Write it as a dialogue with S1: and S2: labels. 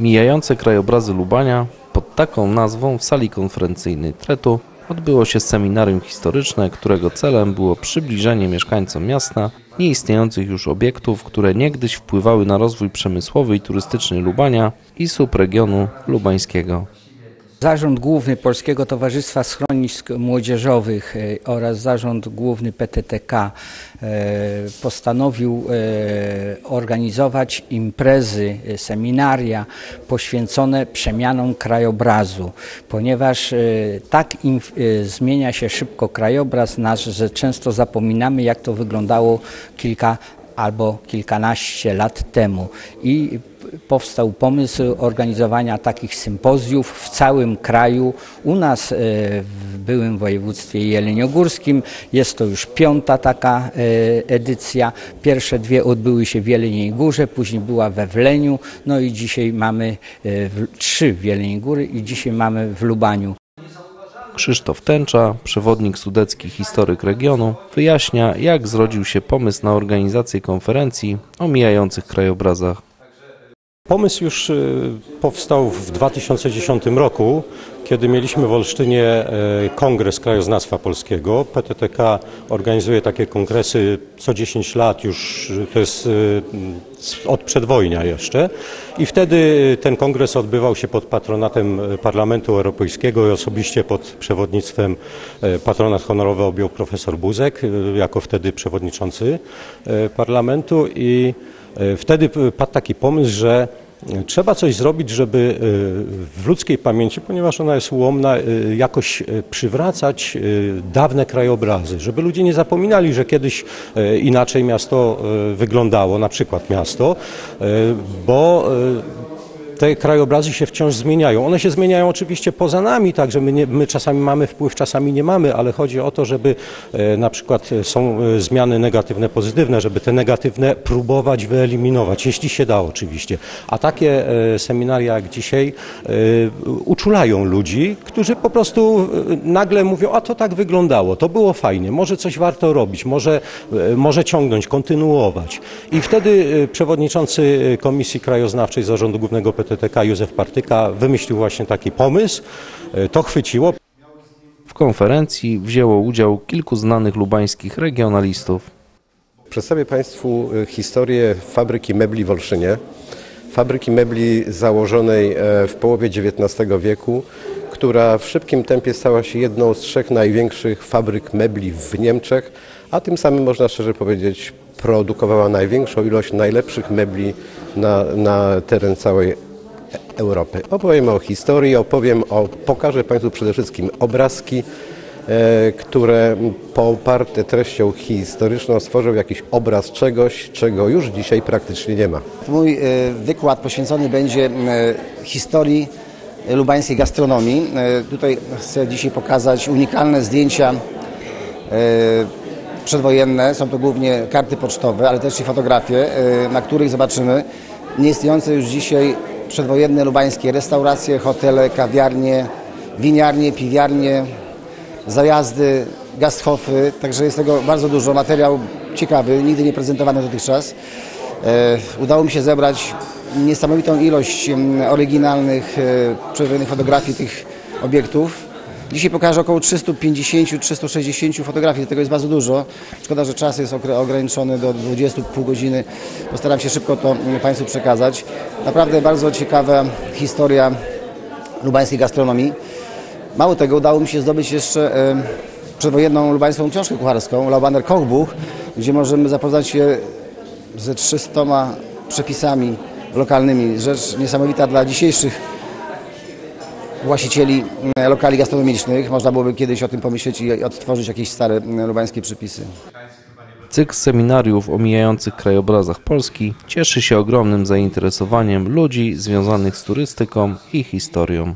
S1: Mijające krajobrazy Lubania pod taką nazwą w sali konferencyjnej Tretu odbyło się seminarium historyczne, którego celem było przybliżenie mieszkańcom miasta nieistniejących już obiektów, które niegdyś wpływały na rozwój przemysłowy i turystyczny Lubania i subregionu lubańskiego.
S2: Zarząd Główny Polskiego Towarzystwa Schronisk Młodzieżowych e, oraz Zarząd Główny PTTK e, postanowił e, organizować imprezy, seminaria poświęcone przemianom krajobrazu, ponieważ tak zmienia się szybko krajobraz nasz, że często zapominamy jak to wyglądało kilka albo kilkanaście lat temu. I powstał pomysł organizowania takich sympozjów w całym kraju. U nas e, w byłym województwie jeleniogórskim jest to już piąta taka e, edycja. Pierwsze dwie odbyły się w Jeleniej Górze, później była we Wleniu, no i dzisiaj mamy e, trzy w Jeleniej Góry i dzisiaj mamy w Lubaniu.
S1: Krzysztof Tęcza, przewodnik sudecki historyk regionu, wyjaśnia jak zrodził się pomysł na organizację konferencji o mijających krajobrazach.
S3: Pomysł już y, powstał w 2010 roku, kiedy mieliśmy w Olsztynie y, Kongres Krajoznawstwa Polskiego. PTTK organizuje takie kongresy co 10 lat już, y, to jest od przedwojnia jeszcze. I wtedy ten kongres odbywał się pod patronatem Parlamentu Europejskiego i osobiście pod przewodnictwem patronat honorowy objął profesor Buzek, jako wtedy przewodniczący parlamentu i Wtedy padł taki pomysł, że Trzeba coś zrobić, żeby w ludzkiej pamięci, ponieważ ona jest ułomna, jakoś przywracać dawne krajobrazy, żeby ludzie nie zapominali, że kiedyś inaczej miasto wyglądało, na przykład miasto, bo te krajobrazy się wciąż zmieniają. One się zmieniają oczywiście poza nami, także my, nie, my czasami mamy wpływ, czasami nie mamy, ale chodzi o to, żeby e, na przykład są e, zmiany negatywne, pozytywne, żeby te negatywne próbować wyeliminować, jeśli się da oczywiście. A takie e, seminaria jak dzisiaj uczulają ludzi, którzy po prostu nagle mówią, a to tak wyglądało, to było fajnie, może coś warto robić, może, może ciągnąć, kontynuować. I wtedy przewodniczący Komisji Krajoznawczej Zarządu Głównego PTT PTTK Józef Partyka wymyślił właśnie taki pomysł. E, to chwyciło.
S1: W konferencji wzięło udział kilku znanych lubańskich regionalistów.
S4: Przedstawię Państwu e, historię fabryki mebli w Olszynie. Fabryki mebli założonej e, w połowie XIX wieku, która w szybkim tempie stała się jedną z trzech największych fabryk mebli w Niemczech, a tym samym można szczerze powiedzieć produkowała największą ilość najlepszych mebli na, na teren całej Europy. Opowiem o historii, opowiem o, pokażę Państwu przede wszystkim obrazki, e, które poparte treścią historyczną stworzą jakiś obraz czegoś, czego już dzisiaj praktycznie nie ma.
S5: Mój e, wykład poświęcony będzie e, historii lubańskiej gastronomii. Tutaj chcę dzisiaj pokazać unikalne zdjęcia przedwojenne. Są to głównie karty pocztowe, ale też i fotografie, na których zobaczymy nieistniejące już dzisiaj przedwojenne lubańskie restauracje, hotele, kawiarnie, winiarnie, piwiarnie, zajazdy, gasthofy, także jest tego bardzo dużo. Materiał ciekawy, nigdy nie prezentowany dotychczas. E, udało mi się zebrać niesamowitą ilość oryginalnych, e, przedwojennych fotografii tych obiektów. Dzisiaj pokażę około 350-360 fotografii, tego jest bardzo dużo. Szkoda, że czas jest ograniczony do 20 pół godziny. Postaram się szybko to Państwu przekazać. Naprawdę bardzo ciekawa historia lubańskiej gastronomii. Mało tego, udało mi się zdobyć jeszcze przedwojenną lubańską książkę kucharską, Laubaner Kochbuch, gdzie możemy zapoznać się ze 300 przepisami lokalnymi. Rzecz niesamowita dla dzisiejszych właścicieli mm, lokali gastronomicznych. Można byłoby kiedyś o tym pomyśleć i odtworzyć jakieś stare mm, lubańskie przepisy.
S1: Cykl seminariów o mijających krajobrazach Polski cieszy się ogromnym zainteresowaniem ludzi związanych z turystyką i historią.